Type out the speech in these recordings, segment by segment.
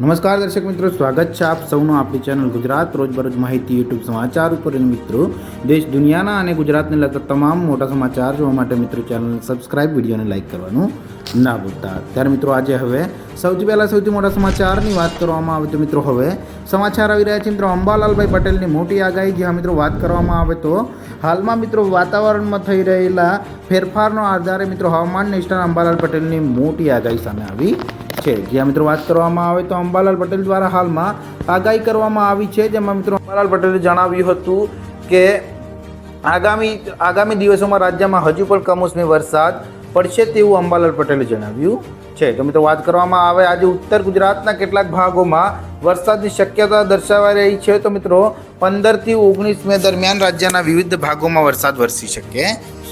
નમસ્કાર દર્શક મિત્રો, સ્વાગત છે આપ સૌનું આપણી ચેનલ ગુજરાત રોજબરોજ માહિતી યુટ્યુબ સમાચાર ઉપર. મિત્રો, દેશ દુનિયાના અને ગુજરાતને લગતા તમામ મોટા સમાચાર જોવા માટે મિત્રો ચેનલ સબસ્ક્રાઇબ વિડીયોને લાઇક કરવાનું ના ભૂલતા. ત્યારે મિત્રો, આજે હવે સૌથી પહેલાં સૌથી મોટા સમાચારની વાત કરવામાં આવે તો મિત્રો, હવે સમાચાર આવી રહ્યા છે. મિત્રો, અંબાલાલભાઈ પટેલની મોટી આગાહી, જ્યાં મિત્રો વાત કરવામાં આવે તો હાલમાં મિત્રો વાતાવરણમાં થઈ રહેલા ફેરફારનો આધારે મિત્રો હવામાન નિષ્ઠાન અંબાલાલ પટેલની મોટી આગાહી સામે આવી છે. જ્યાં મિત્રો વાત કરવામાં આવે તો અંબાલાલ પટેલ દ્વારા હાલમાં આગાહી કરવામાં આવી છે. જેમાં મિત્રો અંબાલાલ પટેલે જણાવ્યું હતું કે આગામી આગામી દિવસોમાં રાજ્યમાં હજુ પણ કમોસમી વરસાદ પડશે તેવું અંબાલાલ પટેલે જણાવ્યું છે. તો મિત્રો વાત કરવામાં આવે, આજે ઉત્તર ગુજરાતના કેટલાક ભાગોમાં વરસાદની શક્યતા દર્શાવાઈ રહી છે. તો મિત્રો પંદરથી ઓગણીસ મે દરમિયાન રાજ્યના વિવિધ ભાગોમાં વરસાદ વરસી શકે.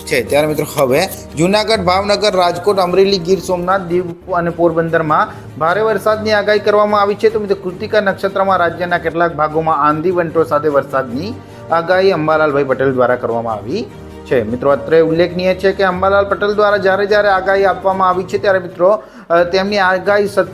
છે. ત્યારે મિત્રો હવે જુનાગઢ, ભાવનગર, રાજકોટ, અમરેલી, ગીર સોમનાથ, દીવ અને પોરબંદરમાં ભારે વરસાદની આગાહી કરવામાં આવી છે. તો મિત્રો કૃતિકા નક્ષત્રમાં રાજ્યના કેટલાક ભાગોમાં આંધી વંટો સાથે વરસાદની આગાહી અંબાલાલભાઈ પટેલ દ્વારા કરવામાં આવી છે. મિત્રો અત્રે ઉલ્લેખનીય છે કે અંબાલાલ પટેલ દ્વારા જ્યારે જ્યારે આગાહી આપવામાં આવી છે, ત્યારે મિત્રો તેમની આગાહી સચ,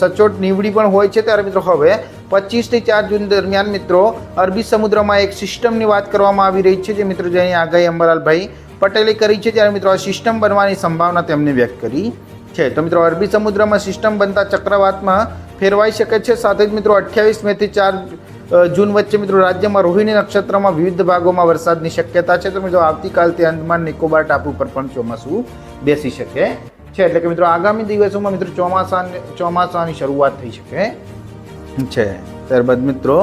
સચોટ નીવડી પણ હોય છે. ત્યારે મિત્રો હવે પચીસથી ચાર જૂન દરમિયાન મિત્રો અરબી સમુદ્રમાં એક સિસ્ટમની વાત કરવામાં આવી રહી છે, જે મિત્રો જેની આગાહી અંબાલાલભાઈ પટેલે કરી છે ત્યારે મિત્રો આ સિસ્ટમ બનવાની સંભાવના તેમને વ્યક્ત કરી છે. તો મિત્રો અરબી સમુદ્રમાં સિસ્ટમ બનતા ચક્રવાતમાં ફેરવાઈ શકે છે. સાથે જ મિત્રો અઠ્યાવીસ મેથી ચાર જૂન વચ્ચે મિત્રો રાજ્યમાં રોહિણી નક્ષત્રમાં વિવિધ ભાગોમાં વરસાદની શક્યતા છે. તો મિત્રો આવતીકાલથી અંદમાન નિકોબાર ટાપુ પર પણ ચોમાસું બેસી શકે છે. એટલે કે મિત્રો આગામી દિવસોમાં મિત્રો ચોમાસા ચોમાસાની શરૂઆત થઈ શકે છે. ત્યારબાદ મિત્રો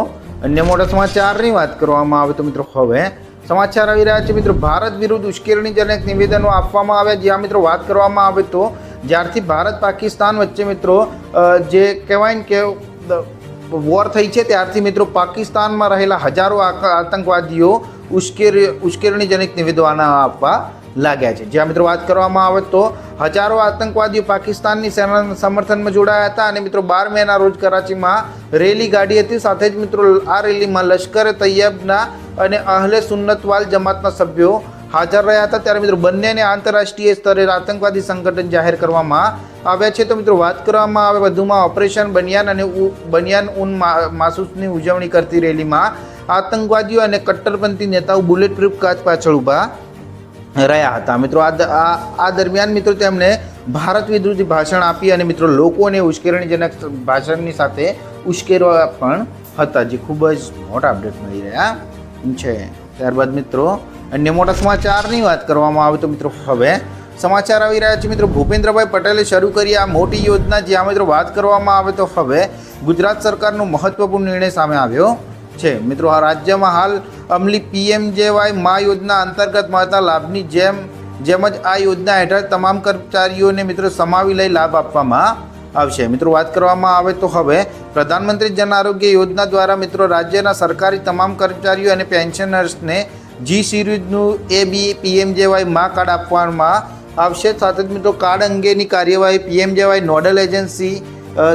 અન્ય મોટા સમાચારની વાત કરવામાં આવે તો મિત્રો હવે સમાચાર આવી રહ્યા છે. મિત્રો, ભારત વિરુદ્ધ ઉશ્કેરણીજનક નિવેદનો આપવામાં આવ્યા જ્યાં મિત્રો વાત કરવામાં આવે તો જ્યારથી ભારત પાકિસ્તાન વચ્ચે મિત્રો જે કહેવાય ને કે વોર થઈ છે, ત્યારથી મિત્રો પાકિસ્તાનમાં રહેલા હજારો આતંકવાદીઓ ઉશ્કેર, ઉશ્કેરણીજનક નિવેદનો આપવા લાગ્યા છે. જ્યાં મિત્રો વાત કરવામાં આવે તો હજારો આતંકવાદીઓ પાકિસ્તાનની સેનાના સમર્થનમાં જોડાયા હતા અને મિત્રો બાર મેના રોજ કરાચીમાં રેલી ગાડી હતી. સાથે જ મિત્રો આ રેલીમાં લશ્કરે તૈયબના અને અહલે સુન્નતવાલ જમાતના સભ્યો હાજર રહ્યા હતા. ત્યારે મિત્રો બંનેને આંતરરાષ્ટ્રીય સ્તરે આતંકવાદી સંગઠન જાહેર કરવામાં આવ્યા છે. તો મિત્રો વાત કરવામાં આવે વધુમાં ઓપરેશન બનિયાન અને બનિયાન ઉન માસૂસની ઉજવણી કરતી રેલીમાં આતંકવાદીઓ અને કટ્ટરપંથી નેતાઓ બુલેટ પ્રૂફ કાચ પાછળ ઊભા રહ્યા હતા. મિત્રો આ આ દરમિયાન મિત્રો તેમણે ભારત વિરુદ્ધ ભાષણ આપી અને મિત્રો લોકોને ઉશ્કેરણીજનક ભાષણની સાથે ઉશ્કેરવા પણ હતા. જે ખૂબ જ મોટા અપડેટ મળી રહ્યા. છે. ત્યારબાદ મિત્રો, અન્ય મોટા સમાચારની વાત કરવામાં આવે તો મિત્રો હવે સમાચાર આવી રહ્યા છે. મિત્રો, ભૂપેન્દ્રભાઈ પટેલે શરૂ કરી આ મોટી યોજના, જ્યાં મિત્રો વાત કરવામાં આવે તો હવે ગુજરાત સરકારનો મહત્વપૂર્ણ નિર્ણય સામે આવ્યો છે. મિત્રો, આ રાજ્યમાં હાલ અમલી પીએમજેવાય મા યોજના અંતર્ગત મળતા લાભની જેમ જેમ જ આ યોજના હેઠળ તમામ કર્મચારીઓને મિત્રો સમાવી લઈ લાભ આપવામાં આવશે. મિત્રો, વાત કરવામાં આવે તો હવે પ્રધાનમંત્રી જન આરોગ્ય યોજના દ્વારા મિત્રો રાજ્યના સરકારી તમામ કર્મચારીઓ અને પેન્શનર્સને જી સિરીઝનું એ બી પીએમજેવાય મા કાર્ડ આપવામાં આવશે. સાથે જ મિત્રો, કાર્ડ અંગેની કાર્યવાહી પીએમજેવાય નોડલ એજન્સી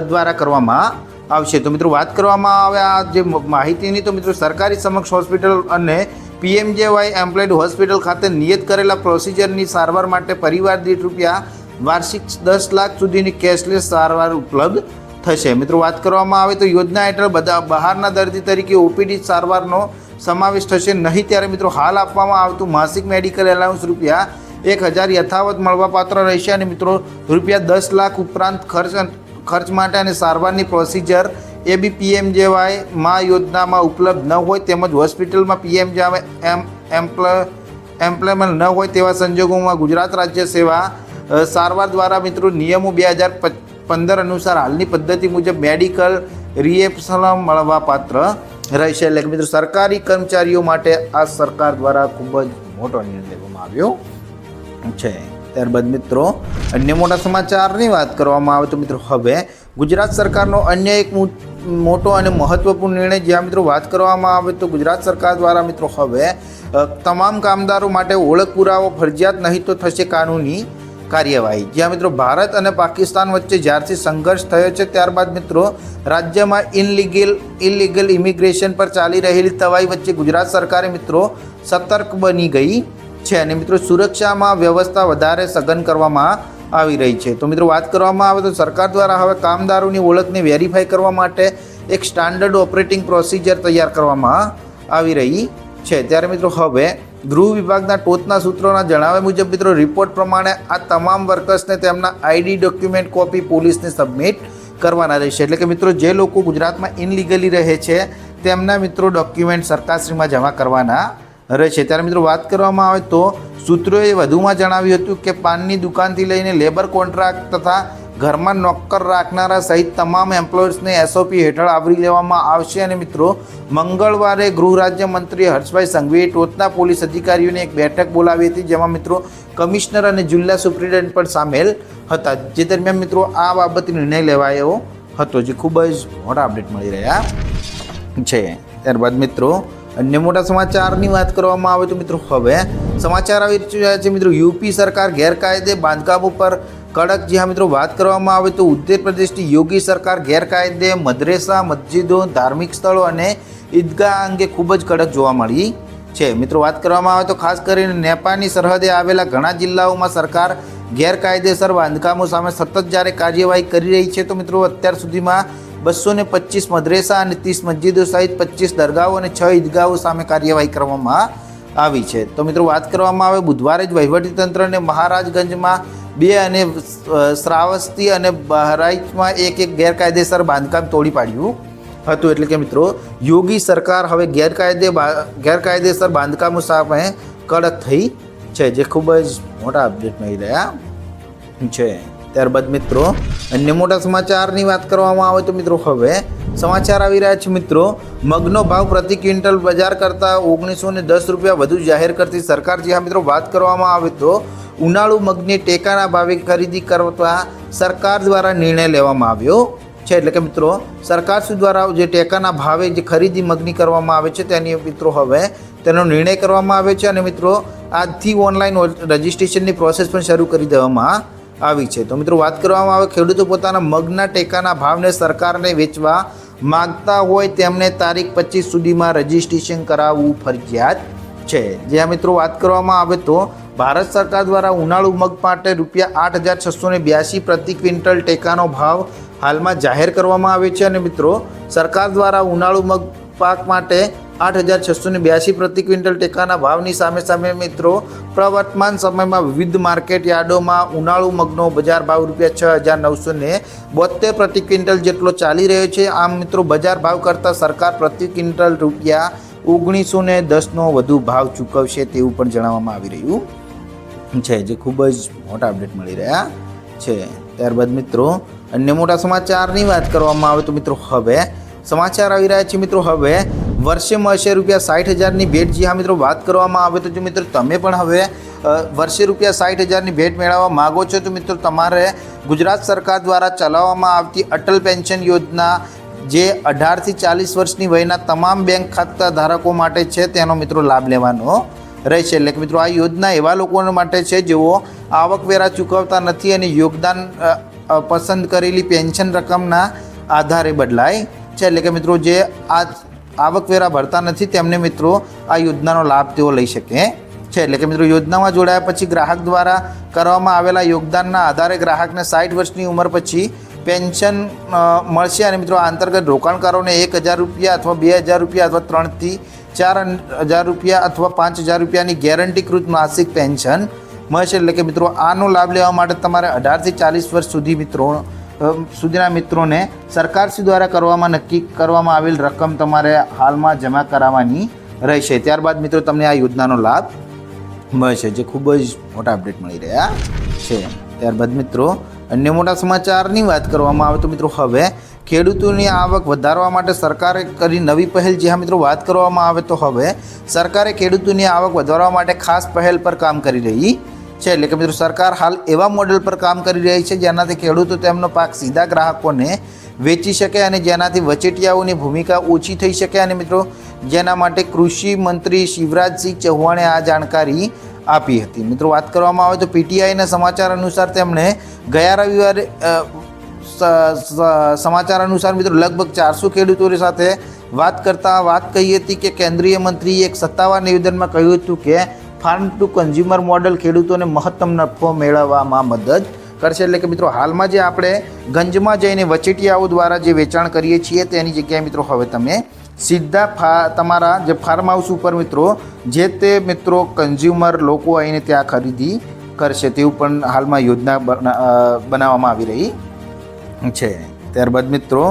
દ્વારા કરવામાં આવશે. તો મિત્રો, વાત કરવામાં આવે આ જે માહિતીની, તો મિત્રો, સરકારી સમક્ષ હોસ્પિટલ અને પીએમજેવાય એમ્પ્લોયડ હોસ્પિટલ ખાતે નિયત કરેલા પ્રોસિજરની સારવાર માટે પરિવાર દીઠ રૂપિયા વાર્ષિક દસ લાખ સુધીની કેશલેસ સારવાર ઉપલબ્ધ થશે. મિત્રો, વાત કરવામાં આવે તો યોજના હેઠળ બધા બહારના દર્દી તરીકે ઓપીડી સારવારનો સમાવેશ થશે. નહીં ત્યારે મિત્રો, હાલ આપવામાં આવતું માસિક મેડિકલ એલાઉન્સ રૂપિયા એક હજાર યથાવત મળવાપાત્ર રહેશે અને મિત્રો, રૂપિયા દસ લાખ ઉપરાંત ખર્ચ ખર્ચ માટે અને સારવારની પ્રોસિજર એ બી પીએમ જેવાય મા યોજનામાં ઉપલબ્ધ ન હોય તેમજ હોસ્પિટલમાં પીએમ જેવાય એમ, એમ્પ્લ, એમ્પ્લોયમેન્ટ ન હોય તેવા સંજોગોમાં ગુજરાત રાજ્ય સેવા સારવાર દ્વારા મિત્રો નિયમો બે હજાર પંદર અનુસાર હાલની પદ્ધતિ મુજબ મેડિકલ રિએપ્સલમ મળવાપાત્ર રહેશે. એટલે કે મિત્રો સરકારી કર્મચારીઓ માટે આ સરકાર દ્વારા ખૂબ જ મોટો નિર્ણય લેવામાં આવ્યો છે. ત્યારબાદ મિત્રો, અન્ય મોટા સમાચારની વાત કરવામાં આવે તો મિત્રો હવે ગુજરાત સરકારનો અન્ય એક મોટો અને મહત્વપૂર્ણ નિર્ણય જ્યાં મિત્રો વાત કરવામાં આવે તો ગુજરાત સરકાર દ્વારા મિત્રો હવે તમામ કામદારો માટે ઓળખ પુરાવો ફરજિયાત નહીં તો થશે કાનૂની કાર્યવાહી. જ્યાં મિત્રો ભારત અને પાકિસ્તાન વચ્ચે જ્યારથી સંઘર્ષ થયો છે, ત્યારબાદ મિત્રો રાજ્યમાં ઇનલીગલ ઇલીગલ ઇમિગ્રેશન પર ચાલી રહેલી તવાઈ વચ્ચે ગુજરાત સરકારે મિત્રો સતર્ક બની ગઈ છે અને મિત્રો સુરક્ષામાં વ્યવસ્થા વધારે સઘન કરવામાં આવી રહી છે. તો મિત્રો વાત કરવામાં આવે તો સરકાર દ્વારા હવે કામદારોની ઓળખને વેરીફાઈ કરવા માટે એક સ્ટાન્ડર્ડ ઓપરેટિંગ પ્રોસિજર તૈયાર કરવામાં આવી રહી છે. ત્યારે મિત્રો હવે ગૃહ વિભાગના ટોચના સૂત્રોના જણાવ્યા મુજબ, મિત્રો, રિપોર્ટ પ્રમાણે આ તમામ વર્કર્સને તેમના આઈડી ડોક્યુમેન્ટ કોપી પોલીસને સબમિટ કરવાના રહેશે. એટલે કે, મિત્રો, જે લોકો ગુજરાતમાં ઇનલીગલી રહે છે, તેમના, મિત્રો, ડોક્યુમેન્ટ સરકારશ્રીમાં જમા કરવાના રહેશે. ત્યારે, મિત્રો, વાત કરવામાં આવે તો સૂત્રોએ વધુમાં જણાવ્યું હતું કે, પાનની દુકાનથી લઈને લેબર કોન્ટ્રાક્ટ તથા ઘરમાં નોકર રાખનારા સહિત તમામ એમ્પ્લોયર્સને એસઓપી હેઠળ આવરી લેવામાં આવશે અને મિત્રો, મંગળવારે ગૃહ રાજ્ય મંત્રી હર્ષભાઈ સંઘવીએ ટોચના પોલીસ અધિકારીઓની એક બેઠક બોલાવી હતી, જેમાં મિત્રો કમિશનર અને જિલ્લા સુપ્રિન્ટેન્ડન્ટ પણ સામેલ હતા. જે દરમિયાન મિત્રો, આ બાબતે નિર્ણય લેવાયો હતો, જે ખૂબ જ મોટા અપડેટ મળી રહ્યા છે. ત્યારબાદ મિત્રો, અન્ય મોટા સમાચારની વાત કરવામાં આવે તો મિત્રો, હવે સમાચાર આવી રહ્યા છે. મિત્રો, યુપી સરકાર ગેરકાયદે બાંધકામ ઉપર કડક જ્યાં મિત્રો, વાત કરવામાં આવે તો ઉત્તર પ્રદેશની યોગી સરકાર ગેરકાયદે મદ્રેસા, મસ્જિદો, ધાર્મિક સ્થળો અને ઈદગાહ અંગે ખૂબ જ કડક જોવા મળી છે. મિત્રો, વાત કરવામાં આવે તો ખાસ કરીને નેપાળની સરહદે આવેલા ઘણા જિલ્લાઓમાં સરકાર ગેરકાયદેસર બાંધકામો સામે સતત જ્યારે કાર્યવાહી કરી રહી છે, તો મિત્રો, અત્યાર સુધીમાં બસો ને પચીસ મદ્રેસા અને ત્રીસ મસ્જિદો સહિત પચીસ દરગાહો અને છ ઈદગાહો સામે કાર્યવાહી કરવામાં આવી છે. તો મિત્રો, વાત કરવામાં આવે, બુધવારે જ વહીવટીતંત્રને મહારાજગંજમાં બે અને શ્રાવસ્તી અને બહરાઇચમાં એક એક ગેરકાયદેસર બાંધકામ તોડી પાડ્યું હતું. એટલે કે મિત્રો, યોગી સરકાર હવે ગેરકાયદે ગેરકાયદેસર બાંધકામો સામે કડક થઈ છે, જે ખૂબ જ મોટા અપડેટ મળી રહ્યા છે. ત્યારબાદ મિત્રો, અન્ય મોટા સમાચારની વાત કરવામાં આવે તો મિત્રો, હવે સમાચાર આવી રહ્યા છે મિત્રો. મગનો ભાવ પ્રતિ ક્વિન્ટલ બજાર કરતાં ઓગણીસો ને દસ રૂપિયા વધુ જાહેર કરતી સરકાર. જે આ મિત્રો, વાત કરવામાં આવે તો ઉનાળુ મગની ટેકાના ભાવે ખરીદી કરવા સરકાર દ્વારા નિર્ણય લેવામાં આવ્યો છે. એટલે કે મિત્રો, સરકાર દ્વારા જે ટેકાના ભાવે જે ખરીદી મગની કરવામાં આવે છે તેની મિત્રો હવે તેનો નિર્ણય કરવામાં આવે છે. અને મિત્રો, આજથી ઓનલાઈન રજિસ્ટ્રેશનની પ્રોસેસ પણ શરૂ કરી દેવામાં આવી છે. તો મિત્રો, વાત કરવામાં આવે, ખેડૂતો પોતાના મગના ટેકાના ભાવને સરકારને વેચવા માગતા હોય તેમને તારીખ પચીસ સુધીમાં રજિસ્ટ્રેશન કરાવવું ફરજિયાત છે. જ્યાં મિત્રો વાત કરવામાં આવે તો ભારત સરકાર દ્વારા ઉનાળુ મગ માટે રૂપિયા આઠ હજાર છસો ને બ્યાસી પ્રતિ ક્વિન્ટલ ટેકાનો ભાવ હાલમાં જાહેર કરવામાં આવે છે. અને મિત્રો, સરકાર દ્વારા ઉનાળુ મગ પાક માટે આઠ હજાર છસો ને બ્યાસી પ્રતિ ક્વિન્ટલ ટેકાના ભાવની સામે સામે મિત્રો, પ્રવર્તમાન સમયમાં વિવિધ માર્કેટ યાર્ડોમાં ઉનાળુ મગનો બજાર ભાવ રૂપિયા છ હજાર નવસો ને બોતેર પ્રતિ ક્વિન્ટલ જેટલો ચાલી રહ્યો છે. આમ મિત્રો, બજાર ભાવ કરતાં સરકાર પ્રતિ ક્વિન્ટલ રૂપિયા ઓગણીસો ને દસનો વધુ ભાવ ચૂકવશે તેવું પણ જણાવવામાં આવી રહ્યું છે, જે ખૂબ જ મોટા અપડેટ મળી રહ્યા છે. ત્યારબાદ મિત્રો, અન્ય મોટા સમાચારની વાત કરવામાં આવે તો મિત્રો હવે સમાચાર આવી રહ્યા છે મિત્રો હવે. વર્ષે મળશે રૂપિયા સાઠ હજારની ભેટ. જે હા મિત્રો, વાત કરવામાં આવે તો જો મિત્રો તમે પણ હવે વર્ષે રૂપિયા સાઠ હજારની ભેટ મેળવવા માગો છો તો મિત્રો તમારે ગુજરાત સરકાર દ્વારા ચલાવવામાં આવતી અટલ પેન્શન યોજના, જે અઢારથી ચાલીસ વર્ષની વયના તમામ બેંક ખાતા ધારકો માટે છે, તેનો મિત્રો લાભ લેવાનો રહેશે એટલે કે મિત્રો, આ યોજના એવા લોકો માટે છે જેઓ આવકવેરા ચૂકવતા નથી અને યોગદાન પસંદ કરેલી પેન્શન રકમના આધારે બદલાય છે. એટલે કે મિત્રો, જે આ આવકવેરા ભરતા નથી, તેમને મિત્રો આ યોજનાનો લાભ તેઓ લઈ શકે છે. એટલે કે મિત્રો, યોજનામાં જોડાયા પછી ગ્રાહક દ્વારા કરવામાં આવેલા યોગદાનના આધારે ગ્રાહકને સાઠ વર્ષની ઉંમર પછી પેન્શન મળશે. અને મિત્રો, આ અંતર્ગત રોકાણકારોને એક હજાર રૂપિયા અથવા બે હજાર રૂપિયા અથવા ત્રણથી ચાર હજાર રૂપિયા અથવા પાંચ હજાર રૂપિયાની ગેરંટીકૃત માસિક પેન્શન મળશે એટલે કે મિત્રો આનો લાભ લેવા માટે તમારે અઢારથી ચાલીસ વર્ષ સુધી મિત્રો સુધીના મિત્રોને સરકારશ્રી દ્વારા કરવામાં નક્કી કરવામાં આવેલ રકમ તમારે હાલમાં જમા કરાવવાની રહેશે. ત્યારબાદ મિત્રો તમને આ યોજનાનો લાભ મળશે જે ખૂબ જ મોટા અપડેટ મળી રહ્યા છે. ત્યારબાદ મિત્રો અન્ય મોટા સમાચારની વાત કરવામાં આવે તો મિત્રો હવે ખેડૂતોની આવક વધારવા માટે સરકારે કરી નવી પહેલ, જે હા મિત્રો, વાત કરવામાં આવે તો હવે સરકારે ખેડૂતોની આવક વધારવા માટે ખાસ પહેલ પર કામ કરી રહી છે. એટલે કે મિત્રો, સરકાર હાલ એવા મોડેલ પર કામ કરી રહી છે જેનાથી ખેડૂતો તેમનો પાક સીધા ગ્રાહકોને વેચી શકે અને જેનાથી વચેટિયાઓની ભૂમિકા ઓછી થઈ શકે. અને મિત્રો, જેના માટે કૃષિ મંત્રી શિવરાજસિંહ ચૌહાણે આ જાણકારી આપી હતી. મિત્રો, વાત કરવામાં આવે તો પીટીઆઈના સમાચાર અનુસાર તેમણે ગયા રવિવારે સમાચાર અનુસાર મિત્રો લગભગ ચારસો ખેડૂતોની સાથે વાત કરતા વાત કહી હતી કે કેન્દ્રીય મંત્રીએ એક સત્તાવાર નિવેદનમાં કહ્યું હતું કે ફાર્મ ટુ કન્ઝ્યુમર મોડલ ખેડૂતોને મહત્તમ નફો મેળવવામાં મદદ કરશે. એટલે કે મિત્રો હાલમાં જે આપણે ગંજમાં જઈને વચેટિયાઓ દ્વારા જે વેચાણ કરીએ છીએ તેની જગ્યાએ મિત્રો હવે તમે સીધા ફા, તમારા જે ફાર્મ હાઉસ ઉપર મિત્રો જે તે મિત્રો કન્ઝ્યુમર લોકો આવીને ત્યાં ખરીદી કરશે તેવું પણ હાલમાં યોજના બના- બનાવવામાં આવી રહી છે. ત્યારબાદ મિત્રો,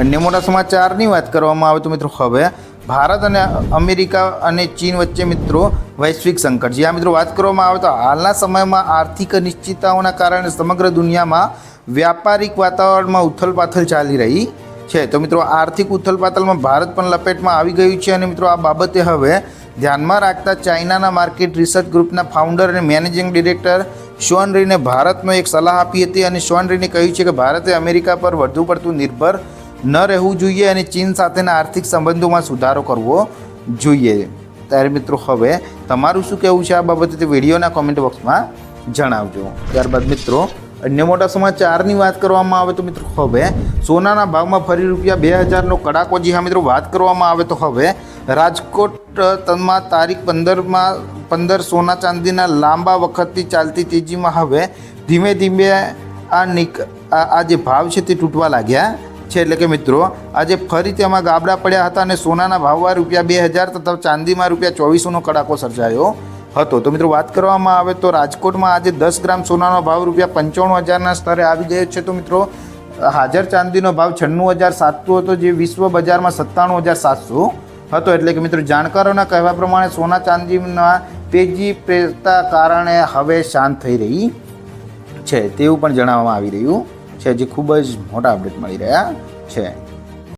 અન્ય મોટા સમાચારની વાત કરવામાં આવે તો મિત્રો હવે ભારત અને અમેરિકા અને ચીન વચ્ચે મિત્રો વૈશ્વિક સંકટ. જ્યાં મિત્રો વાત કરવામાં આવે તો હાલના સમયમાં આર્થિક અનિશ્ચિતતાઓના કારણે સમગ્ર દુનિયામાં વ્યાપારિક વાતાવરણમાં ઉથલપાથલ ચાલી રહી છે. તો મિત્રો, આર્થિક ઉથલપાથલમાં ભારત પણ લપેટમાં આવી ગયું છે અને મિત્રો આ બાબતે હવે ધ્યાનમાં રાખતા ચાઇનાના માર્કેટ રિસર્ચ ગ્રુપના ફાઉન્ડર અને મેનેજિંગ ડિરેક્ટર શોન રીને ભારતમાં એક સલાહ આપી હતી અને શ્વન રીને કહ્યું છે કે ભારતે અમેરિકા પર વધુ પડતું નિર્ભર ન રહેવું જોઈએ અને ચીન સાથેના આર્થિક સંબંધોમાં સુધારો કરવો જોઈએ. ત્યારે મિત્રો હવે તમારું શું કહેવું છે આ બાબતે તે વિડીયોના કોમેન્ટ બોક્સમાં જણાવજો. ત્યારબાદ મિત્રો અન્ય મોટા સમાચારની વાત કરવામાં આવે તો મિત્રો હવે સોનાના ભાવમાં ફરી રૂપિયા બે હજારનો કડાકો જી હા મિત્રો વાત કરવામાં આવે તો હવે રાજકોટ તનમાં તારીખ પંદરમાં, પંદર સોના ચાંદીના લાંબા વખતથી ચાલતી તેજીમાં હવે ધીમે ધીમે આ નિક આ જે ભાવ છે તે તૂટવા લાગ્યા છે. એટલે કે મિત્રો આજે ફરી તેમાં ગાબડા પડ્યા હતા અને સોનાના ભાવમાં રૂપિયા બે હજાર તથા ચાંદીમાં રૂપિયા ચોવીસોનો કડાકો સર્જાયો. હતો. તો મિત્રો વાત કરવામાં આવે તો રાજકોટમાં આજે દસ ગ્રામ સોનાનો ભાવ રૂપિયા પંચાણું હજારના સ્તરે આવી ગયો છે. તો મિત્રો, હાજર ચાંદીનો ભાવ છન્નું હજાર સાતસો હતો, જે વિશ્વ બજારમાં સત્તાણું હજાર સાતસો હતો. એટલે કે મિત્રો, જાણકારોના કહેવા પ્રમાણે સોના ચાંદીના તેજી પ્રેરતા કારણે હવે શાંત થઈ રહી છે, તેવું પણ જણાવવામાં આવી રહ્યું છે, જે ખૂબ જ મોટા અપડેટ મળી રહ્યા છે.